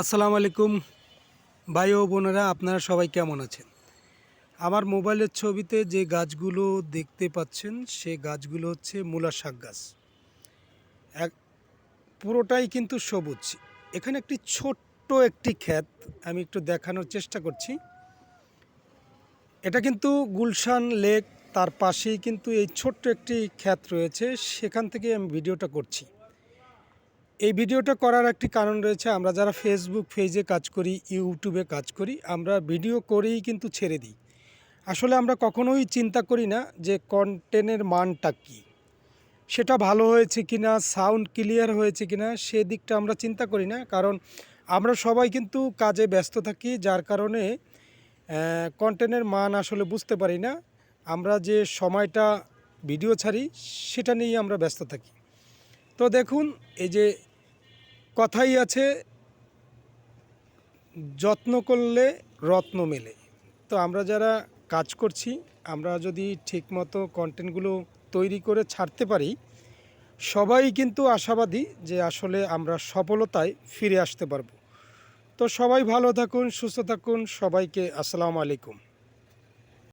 আসসালামু আলাইকুম ভাই ও বোনেরা, আপনারা সবাই কেমন আছেন? আমার মোবাইলের ছবিতে যে গাছগুলো দেখতে পাচ্ছেন, সে গাছগুলো হচ্ছে মূলা শাক গাছ। এক, পুরোটাই কিন্তু সবুজ। এখানে একটি ছোট্ট একটি ক্ষেত, আমি একটু দেখানোর চেষ্টা করছি। এটা কিন্তু গুলশান লেক, তার পাশেই কিন্তু এই ছোট্ট একটি ক্ষেত রয়েছে, সেখান থেকে আমি ভিডিওটা করছি। এই ভিডিওটা করার একটি কারণ রয়েছে, আমরা যারা ফেসবুক পেজে কাজ করি ইউটিউবে কাজ করি, আমরা ভিডিও করেই কিন্তু ছেড়ে দিই। আসলে আমরা কখনোই চিন্তা করি না যে কন্টেন্টের মানটা কী। সেটা ভালো হয়েছে কি না সাউন্ড ক্লিয়ার হয়েছে কি না সে দিকটা আমরা চিন্তা করি না, কারণ আমরা সবাই কিন্তু কাজে ব্যস্ত থাকি, যার কারণে কন্টেন্টের মান আসলে বুঝতে পারি না। আমরা যে সময়টা ভিডিও ছাড়ি, সেটা নিয়েই আমরা ব্যস্ত থাকি। তো দেখুন, এই যে কথাই আছে, যত্ন করলে রত্ন মেলে। তো আমরা যারা কাজ করছি, আমরা যদি ঠিকমতো কন্টেন্টগুলো তৈরি করে ছাড়তে পারি, সবাই কিন্তু আশাবাদী যে আসলে আমরা সফলতায় ফিরে আসতে পারব। তো সবাই ভালো থাকুন, সুস্থ থাকুন, সবাইকে আসসালামু আলাইকুম।